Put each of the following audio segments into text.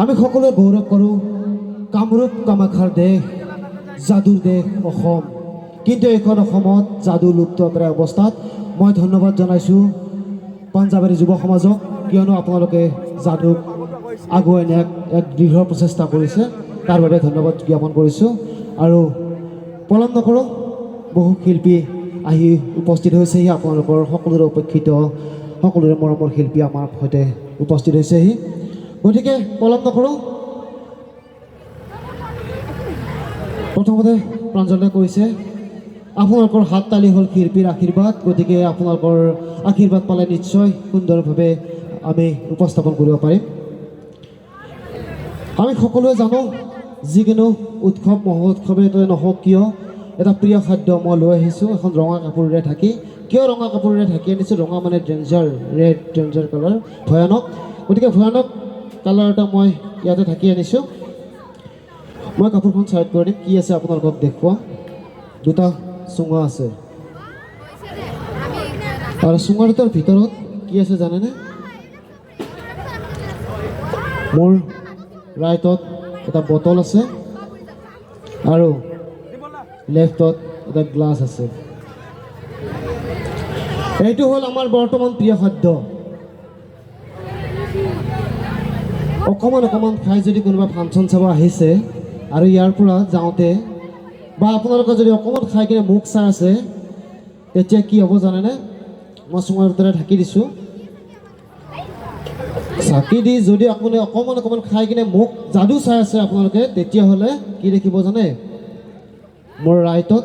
আমি সকলোৱে গৌৰৱ কৰোঁ কামৰূপ কামাখ্যাৰ দেশ যাদুৰ দেশ অসম। কিন্তু এইখন অসমত যাদু লুপ্ত প্ৰায় অৱস্থাত মই ধন্যবাদ জনাইছোঁ পাঞ্জাৱাৰী যুৱ সমাজক, কিয়নো আপোনালোকে যাদুক আগুৱাই নিয়াক এক দৃঢ় প্ৰচেষ্টা কৰিছে। তাৰ বাবে ধন্যবাদ জ্ঞাপন কৰিছোঁ। আৰু পলম নকৰোঁ, বহু শিল্পী আহি উপস্থিত হৈছেহি আপোনালোকৰ সকলোৰে উপেক্ষিত, সকলোৰে মৰমৰ শিল্পী আমাৰ সৈতে উপস্থিত হৈছেহি গতিকে পলম নকৰোঁ প্ৰথমতে প্ৰাঞ্জলে কৈছে আপোনালোকৰ হাত তালি হ'ল শিল্পীৰ আশীৰ্বাদ গতিকে আপোনালোকৰ আশীৰ্বাদ পালে নিশ্চয় সুন্দৰভাৱে আমি উপস্থাপন কৰিব পাৰিম আমি সকলোৱে জানো, যিকোনো উৎসৱ, মহোৎসৱে নহওক কিয়, এটা প্ৰিয় খাদ্য মই লৈ আহিছোঁ। এখন ৰঙা কাপোৰেৰে ঢাকি, কিয় ৰঙা কাপোৰেৰে ঢাকি আনিছোঁ? ৰঙা মানে ডেঞ্জাৰ ৰেড ডেঞ্জাৰ কালাৰ ভয়ানক। গতিকে ভয়ানক কালাৰ এটা মই ইয়াতে ঢাকি আনিছোঁ। মই কাপোৰখন চাইড কৰি দিম। কি আছে আপোনালোকক দেখুৱাম দুটা চুঙা আছে। আৰু চুঙা দুটাৰ ভিতৰত কি আছে জানেনে? মোৰ ৰাইটত এটা বটল আছে। আৰু লেফ্টত এটা গ্লাছ আছে। এইটো হ'ল আমাৰ বৰ্তমান প্ৰিয় খাদ্য। অকণমান অকণমান খাই যদি কোনোবা ফাংচন চাব আহিছে আৰু ইয়াৰ পৰা যাওঁতে, বা আপোনালোকে যদি অকণমান খাই কিনে মুখ চাই আছে, তেতিয়া কি হ'ব জানেনে? মই চুঙাৰ ভিতৰে ঢাকি দিছোঁ। চাকি দি যদি আপুনি অকণমান অকণমান খাই কিনে মোক যাদু চাই আছে আপোনালোকে, তেতিয়াহ'লে কি দেখিব জানে? মোৰ ৰাইটত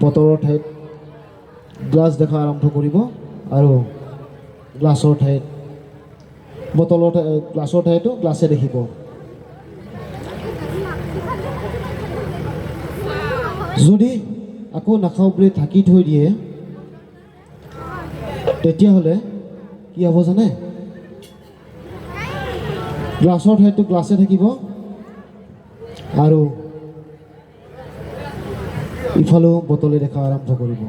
বটলৰ ঠাইত গ্লাছ দেখা আৰম্ভ কৰিব আৰু গ্লাছৰ ঠাইত বটলৰ ঠাই গ্লাছৰ ঠাইতো গ্লাছে দেখিব। যদি আকৌ নাখাওঁ বুলি ঢাকি থৈ দিয়ে, তেতিয়াহ'লে কি হ'ব জানে? গ্লাছৰ ঠাইতো গ্লাছে থাকিব। আৰু ইফালেও বটলে দেখা আৰম্ভ কৰিব।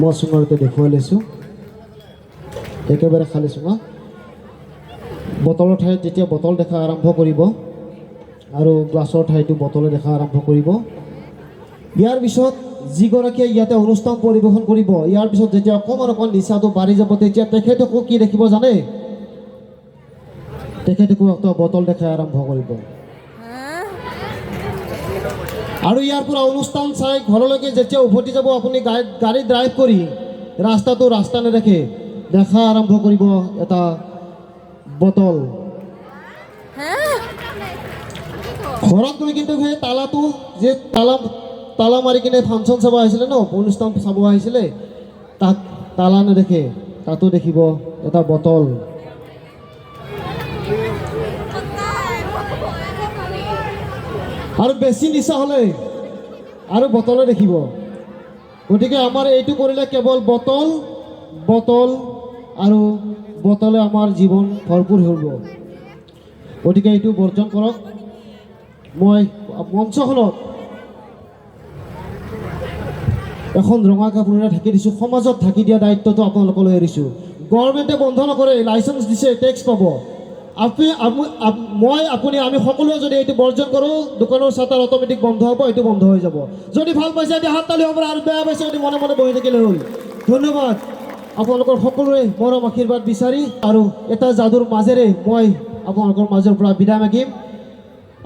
মই চুঙাৰতে দেখুৱাই লৈছোঁ। একেবাৰে খালী চুঙা। বটলৰ ঠাইত যেতিয়া বটল দেখা আৰম্ভ কৰিব আৰু গ্লাছৰ ঠাইতো বটলে দেখা আৰম্ভ কৰিব। ইয়াৰ পিছত যিগৰাকীয়ে ইয়াতে অনুষ্ঠান পৰিৱেশন কৰিব, ইয়াৰ পিছত যেতিয়া অকণমান অকণমান নিচাটো বাঢ়ি যাব, তেতিয়া তেখেতকো কি দেখিব জানে? তেখেতকো এটা বটল দেখাই আৰম্ভ কৰিব। আৰু ইয়াৰ পৰা অনুষ্ঠান চাই ঘৰলৈকে যেতিয়া উভতি যাব, আপুনি গাড়ী ড্ৰাইভ কৰি ৰাস্তাটো ৰাস্তা নেদেখে, দেখা আৰম্ভ কৰিব এটা বটল ঘৰত গৈ কিন্তু সেই তালাটো যে তালা তালা মাৰি কিনে ফাংচন চাব আহিছিলে ন অনুষ্ঠান চাব আহিছিলে তাত তালা নেদেখে তাতো দেখিব এটা বটল আৰু বেছি নিচা হ'লে আৰু বটলে দেখিব। গতিকে আমাৰ এইটো কৰিলে কেৱল বটল বটল আৰু বটলে আমাৰ জীৱন ভৰপূৰ হ'ব গতিকে এইটো বৰ্জন কৰক। মই মঞ্চখনত এখন ৰঙা কাপোৰেৰে ঢাকি দিছোঁ। সমাজত ঢাকি দিয়া দায়িত্বটো আপোনালোকলৈ এৰিছোঁ। গভৰ্ণমেণ্টে বন্ধ নকৰে লাইচেঞ্চ দিছে, টেক্স পাব। আপুনি আপু- আপ- মই, আপুনি, আমি সকলোৱে যদি এইটো বৰ্জন কৰোঁ, দোকানৰ চাটাৰ অট'মেটিক বন্ধ হ'ব, এইটো বন্ধ হৈ যাব। যদি ভালো পাইছে, এতিয়া হাত তালি হ'ব আৰু বেয়া পাইছে, যদি মনে মনে বহি থাকিলে হ'ল। ধন্যবাদ। আপোনালোকৰ সকলোৰে মৰম, আশীৰ্বাদ বিচাৰি আৰু এটা যাদুৰ মাজেৰে মই আপোনালোকৰ মাজৰ পৰা বিদায় মাগিম।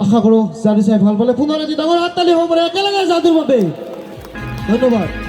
আশা কৰোঁ যাদু চাই ভালো পালে। পুনৰ এটি ডাঙৰ হাত তালি হ'ব পাৰে, একেলগে যাদুৰ বাবে। ধন্যবাদ।